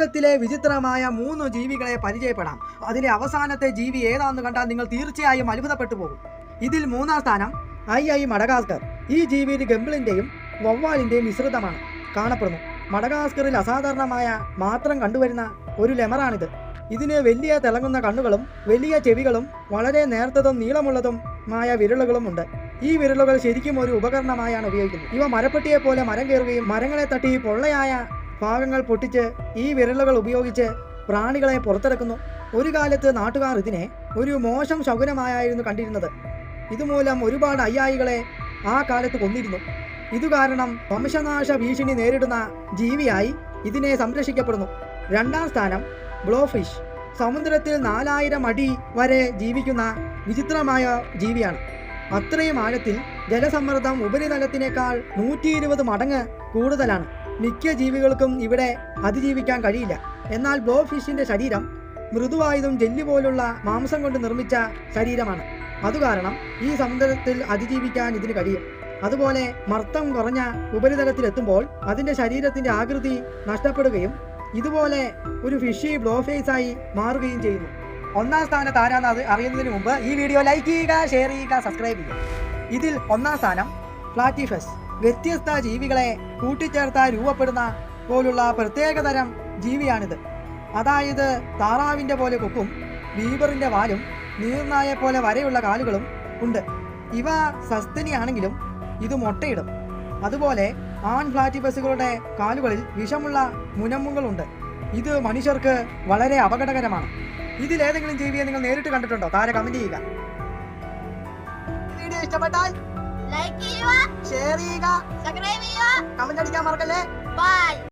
ലോകത്തിലെ വിചിത്രമായ മൂന്ന് ജീവികളെ പരിചയപ്പെടാം. അതിലെ അവസാനത്തെ ജീവി ഏതാണെന്ന് കണ്ടാൽ നിങ്ങൾ തീർച്ചയായും അത്ഭുതപ്പെട്ടു പോകും. ഇതിൽ മൂന്നാം സ്ഥാനം ഐ ഐ മഡഗാസ്കർ. ഈ ജീവി ഒരു ഗംബിളിന്റെയും വവ്വാലിന്റെയും മിശ്രിതമാണ് കാണപ്പെടുന്നു. മഡഗാസ്കറിൽ അസാധാരണമായ മാത്രം കണ്ടുവരുന്ന ഒരു ലെമറാണിത്. ഇതിന് വലിയ തിളങ്ങുന്ന കണ്ണുകളും വലിയ ചെവികളും വളരെ നേർത്തതും നീളമുള്ളതുമായ വിരലുകളും ഉണ്ട്. ഈ വിരലുകൾ ശരിക്കും ഒരു ഉപകരണമായാണ് ഉപയോഗിക്കുന്നത്. ഇവ മരപ്പെട്ടിയെ പോലെ മരം കയറുകയും മരങ്ങളെ തട്ടി പൊള്ളയായ ഭാഗങ്ങൾ പൊട്ടിച്ച് ഈ വിരലുകൾ ഉപയോഗിച്ച് പ്രാണികളെ പുറത്തിറക്കുന്നു ഒരു കാലത്ത് നാട്ടുകാർ ഇതിനെ ഒരു മോശം ശകുനമായിരുന്നു കണ്ടിരുന്നത്. ഇതുമൂലം ഒരുപാട് അയ്യായികളെ ആ കാലത്ത് കൊന്നിരുന്നു. ഇതുകാരണം വംശനാശ ഭീഷണി നേരിടുന്ന ജീവിയായി ഇതിനെ സംരക്ഷിക്കപ്പെടുന്നു. രണ്ടാം സ്ഥാനം ബ്ലോഫിഷ്. സമുദ്രത്തിൽ നാലായിരം അടി വരെ ജീവിക്കുന്ന വിചിത്രമായ ജീവിയാണ്. അത്രയും ആഴത്തിൽ ജലസമ്മർദ്ദം ഉപരിതലത്തിനേക്കാൾ നൂറ്റി ഇരുപത് മടങ്ങ് കൂടുതലാണ്. മിക്ക ജീവികൾക്കും ഇവിടെ അതിജീവിക്കാൻ കഴിയില്ല. എന്നാൽ ബ്ലോ ഫിഷിന്റെ ശരീരം മൃദുവായതും ജെല്ലി പോലുള്ള മാംസം കൊണ്ട് നിർമ്മിച്ച ശരീരമാണ്. അതുകാരണം ഈ സമുദ്രത്തിൽ അതിജീവിക്കാൻ ഇതിന് കഴിയും. അതുപോലെ മർത്തം കുറഞ്ഞ ഉപരിതലത്തിലെത്തുമ്പോൾ അതിന്റെ ശരീരത്തിന്റെ ആകൃതി നഷ്ടപ്പെടുകയും ഇതുപോലെ ഒരു ഫിഷി ബ്ലോ ഫേസ് ആയി മാറുകയും ചെയ്യുന്നു. ഒന്നാം സ്ഥാനത്ത് ആരാന്ന് അറിയുന്നതിന് മുമ്പ് ഈ വീഡിയോ ലൈക്ക് ചെയ്യുക ഷെയർ ചെയ്യുക സബ്സ്ക്രൈബ് ചെയ്യുക. ഇതിൽ ഒന്നാം സ്ഥാനം ഫ്ലാറ്റിഫസ്. വ്യത്യസ്ത ജീവികളെ കൂട്ടിച്ചേർത്ത രൂപപ്പെടുന്ന പോലുള്ള പ്രത്യേകതരം ജീവിയാണിത്. അതായത് താറാവിന്റെ പോലെ കൊക്കും ബീബറിന്റെ വാലും നീർനായ പോലെ വരെയുള്ള കാലുകളും ഉണ്ട്. ഇവ സസ്തനിയാണെങ്കിലും ഇത് മുട്ടയിടും. അതുപോലെ ആൺ ഫ്ലാറ്റിബസുകളുടെ കാലുകളിൽ വിഷമുള്ള മുനമ്പുകളുണ്ട്. ഇത് മനുഷ്യർക്ക് വളരെ അപകടകരമാണ്. ഇതിലേതെങ്കിലും ജീവിയെ നിങ്ങൾ നേരിട്ട് കണ്ടിട്ടുണ്ടോ? താരെ കമന്റ് ചെയ്യുക. വീഡിയോ ഇഷ്ടപ്പെട്ടാൽ ലൈക്ക് ചെയ്യുക. ഷെയർ ചെയ്യുക. സബ്സ്ക്രൈബ് ചെയ്യുക. കമന്റ് അടിക്കാൻ മറക്കല്ലേ? ബൈ